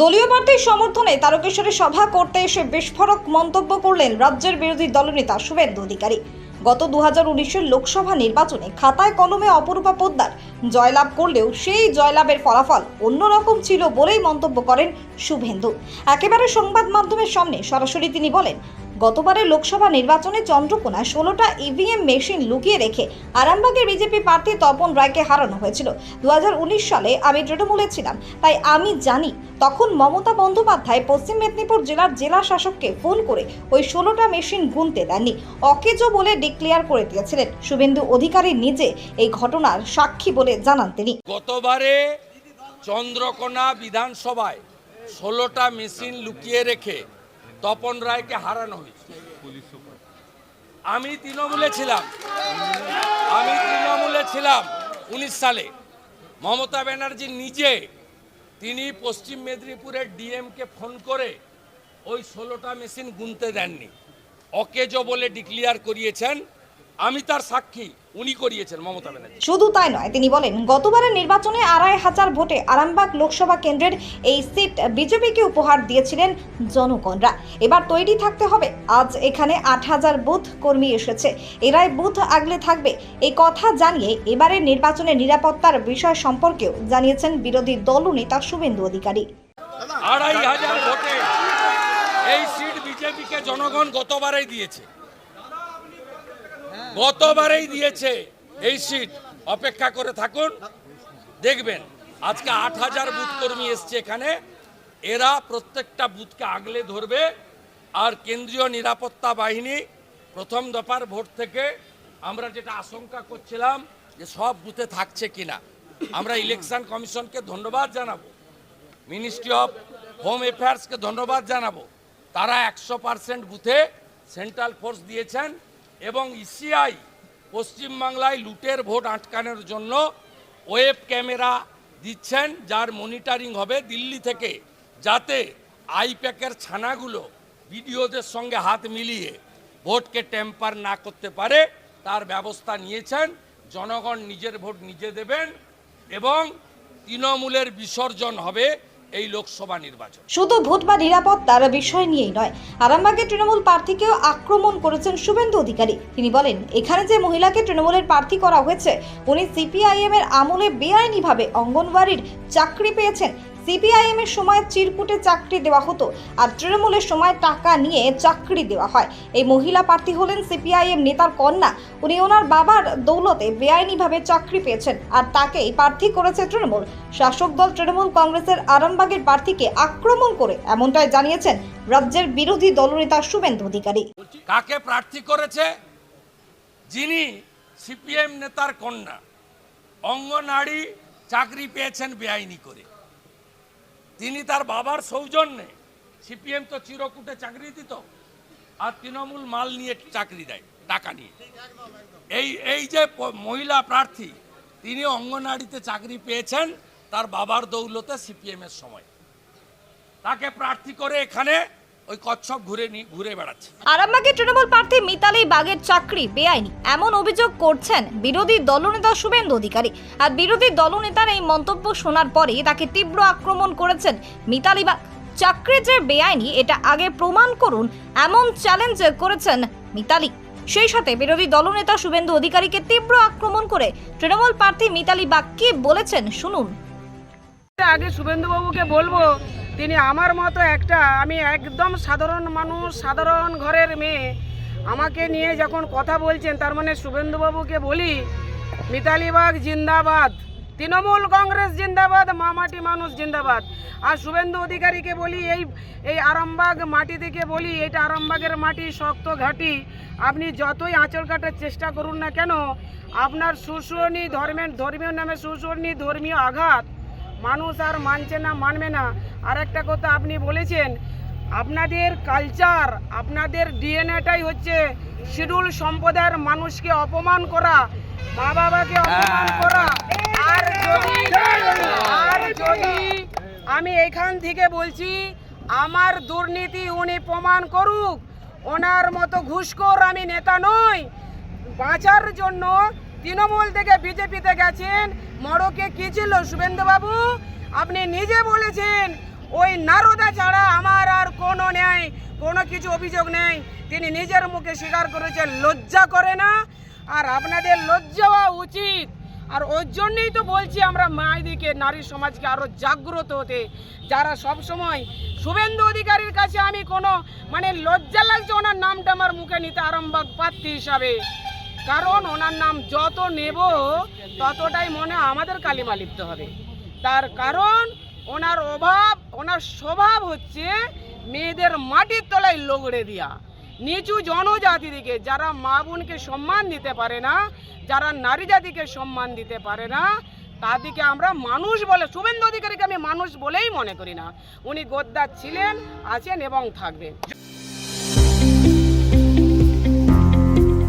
দলীয় প্রার্থীর সমর্থনে তারকেশ্বরে সভা করতে এসে বিস্ফোরক মন্তব্য করলেন রাজ্যের বিরোধী দলনেতা শুভেন্দু অধিকারী। গত দু হাজার লোকসভা নির্বাচনে খাতায় কলমে অপরূপা পোদ্দার। জয়লাভ করলেও সেই জয়লাভের ফলাফল অন্যরকম ছিল বলেই মন্তব্য করেন শুভেন্দু। একেবারে সংবাদ মাধ্যমের সামনে সরাসরি তিনি বলেন গতবারের লোকসভা নির্বাচনে চন্দ্রকোনায় ষোলোটা ইভিএম মেশিন লুকিয়ে রেখে আরামবাগের বিজেপি প্রার্থী তপন রায়কে হারানো হয়েছিল। দু হাজার উনিশ সালে আমি তৃণমূলে ছিলাম, তাই আমি জানি তখন মমতা বন্দ্যোপাধ্যায় পশ্চিম মেদিনীপুর জেলার জেলা শাসককে ফোন করে ওই ষোলোটা মেশিন গুনতে দেননি। অকেজো বলে ডিক্লেয়ার করে দিয়েছিলেন। শুভেন্দু অধিকারী নিজে এই ঘটনার সাক্ষী বলে জানান তিনি। গতবারে চন্দ্রকোনা বিধানসভায় ষোলোটা মেশিন লুকিয়ে রেখে তপন রায়কে হারানো হয়েছে। আমি তৃণমূলে ছিলাম। আমি তৃণমূলে ছিলাম উনিশ সালে। মমতা ব্যানার্জি নিজে তিনি পশ্চিম মেদিনীপুরের ডিএমকে ফোন করে ওই ষোলোটা মেশিন গুনতে দেননি। অকেজো বলে ডিক্লিয়ার করিয়েছেন। আমি তার সাক্ষী। উনি করিয়েছেন মমতা ব্যানার্জি। শুধু তাই নয় তিনি বলেন গতবারের নির্বাচনে আড়াই হাজার ভোটে আরামবাগ লোকসভা কেন্দ্রের এই সিট বিজেপিকে উপহার দিয়েছিলেন জনগণরা। এবার তৈরি থাকতে হবে আজ এখানে আট হাজার বুথ কর্মী এসেছে। এরাই বুথ আগলে থাকবে এই কথা জানিয়ে এবারের নির্বাচনের নিরাপত্তার বিষয় সম্পর্কেও জানিয়েছেন বিরোধী দল নেতা শুভেন্দু অধিকারী। আড়াই হাজার ভোটে এই সিট বিজেপিকে জনগণ গতবারেই দিয়েছে। গতবারেই দিয়েছে এই সিট অপেক্ষা করে থাকুন, দেখবেন, আজকে আট হাজার বুথ কর্মী এসছে এখানে। এরা প্রত্যেকটা বুথকে আগলে ধরবে। আর কেন্দ্রীয় নিরাপত্তা বাহিনী প্রথম দফার ভোট থেকে আমরা যেটা আশঙ্কা করছিলাম যে সব বুথে থাকছে কিনা। আমরা ইলেকশন কমিশনকে ধন্যবাদ জানাব। মিনিস্ট্রি অফ হোম অ্যাফেয়ার্সকে ধন্যবাদ জানাব। তারা একশো পার্সেন্ট বুথে সেন্ট্রাল ফোর্স দিয়েছেন। এবং ইসিআই পশ্চিমবাংলায় লুটের ভোট আটকানোর জন্য ওয়েব ক্যামেরা দিচ্ছেন, যার মনিটরিং হবে দিল্লি থেকে, যাতে আইপ্যাকের ছানাগুলো বিডিওদের সঙ্গে হাত মিলিয়ে ভোটকে টেম্পার না করতে পারে, তার ব্যবস্থা নিয়েছেন, জনগণ নিজের ভোট নিজে দেবেন এবং তৃণমূলের বিসর্জন হবে এই লোকসভা নির্বাচন। শুধু ভোট বা নিরাপত্তার বিষয় নিয়েই নয় আরামবাগের তৃণমূল প্রার্থীকেও আক্রমণ করেছেন শুভেন্দু অধিকারী। তিনি বলেন, এখানে যে মহিলাকে তৃণমূলের প্রার্থী করা হয়েছে, উনি সিপিআইএম এর আমলে বেআইনিভাবে অঙ্গনওয়াড়ির চাকরি পেয়েছেন। সিপিআইএম এর সময় চিরকুটে চাকরি দেওয়া হতো আর তৃণমূলের সময় টাকা নিয়ে চাকরি দেওয়া হয়। এই মহিলা প্রার্থী হলেন সিপিআইএম নেতার কন্যা। উনি ওনার বাবার দৌলতে বেআইনিভাবে চাকরি পেয়েছেন আর তাকেই প্রার্থী করেছে তৃণমূল। শাসক দল তৃণমূল কংগ্রেসের আরামবাগের প্রার্থীকে আক্রমণ করে এমনটাই জানিয়েছেন রাজ্যের বিরোধী দলনেতা শুভেন্দু অধিকারী। কাকে প্রার্থী করেছে? যিনি সিপিএম নেতার কন্যা। অঙ্গনারী চাকরি পেয়েছেন বেআইনি করে। তিনি তার বাবার সৌজন্যে, সিপিএম তো চিরকুটে চাকরি দিত, আর তৃণমূল মাল নিয়ে চাকরি দেয়, টাকা নিয়ে। এই এই যে মহিলা প্রার্থী, তিনি অঙ্গনারীতে চাকরি পেয়েছেন, তার বাবার দৌলতে সিপিএমের সময়। তাকে প্রার্থী করে এখানে ওই কচ্ছপ ঘুরে নি ঘুরে বেড়াচ্ছে। আরামবাগের তৃণমূল প্রার্থী মিতালি বাগের চাকরি বেআইনি। এমন অভিযোগ করছেন বিরোধী দলনেতা শুভেন্দু অধিকারী। আর বিরোধী দলনেতার এই মন্তব্য শোনার পরেই তাকে তীব্র আক্রমণ করেছেন মিতালি বাগ। চাকরি যে বেআইনি এটা আগে প্রমাণ করুন এমন চ্যালেঞ্জ করেছেন মিতালি। সেই সাথে বিরোধী দলনেতা শুভেন্দু অধিকারীকে তীব্র আক্রমণ করে তৃণমূল প্রার্থী মিতালি বাগ কি বলেছেন শুনুন। আগে শুভেন্দুবাবুকে বলব তিনি আমার মতো একটা, আমি একদম সাধারণ মানুষ, সাধারণ ঘরের মেয়ে। আমাকে নিয়ে যখন কথা বলছেন, তার মানে শুভেন্দুবাবুকে বলি, মিতালিবাগ জিন্দাবাদ, তৃণমূল কংগ্রেস জিন্দাবাদ মামাটি মানুষ জিন্দাবাদ। আর শুভেন্দু অধিকারীকে বলি, এই এই আরামবাগ মাটি থেকে বলি, এটা আরামবাগের মাটি, শক্ত ঘাটি। আপনি যতই আঁচল কাটার চেষ্টা করুন না কেন, আপনার সুসরণী ধর্মের, ধর্মীয় নামে সুসরণী ধর্মীয় আঘাত মানুষ আর মানছে না মানবে না। আর একটা কথা আপনি বলেছেন আপনাদের কালচার আপনাদের ডিএনএটাই হচ্ছে শিডিউল সম্প্রদায়ের মানুষকে অপমান করা মা বাবাকে অপমান করা। আর যদি আর যদি আমি এখান থেকে বলছি আমার দুর্নীতি উনি প্রমাণ করুক ওনার মতো ঘুষখোর আমি নেতা নই। বাঁচার জন্য তৃণমূল থেকে বিজেপিতে গেছেন। মড়কে কি ছিল, শুভেন্দুবাবু? আপনি নিজে বলেছেন, ওই নারদা ছাড়া আমার আর কোনো নেই কোনো কিছু অভিযোগ নেই। তিনি নিজের মুখে স্বীকার করেছেন, লজ্জা করে না। আর আপনাদের লজ্জা হওয়া উচিত। আর ওর জন্যই তো বলছি আমরা মায়েদিকে নারী সমাজকে আরও জাগ্রত হতে। যারা সব সময় শুভেন্দু অধিকারীর কাছে আমি কোনো মানে লজ্জা লাগছে, ওনার নামটা আমার মুখে নিতে আরম্ভ প্রার্থী হিসাবে। কারণ ওনার নাম যত নেব, ততটাই মনে আমাদের কালিমা লিপ্ত হবে। তার কারণ ওনার অভাব, ওনার স্বভাব হচ্ছে মেয়েদের মাটির তলায় লগড়ে দিয়া। নিচু জনজাতিদিকে যারা মা বোনকে সম্মান দিতে পারে না, যারা নারী জাতিকে সম্মান দিতে পারে না, তাদেরকে আমরা মানুষ বলে, শুভেন্দু অধিকারীকে আমি মানুষ বলেই মনে করি না। উনি গদ্দার ছিলেন, আছেন এবং থাকবেন।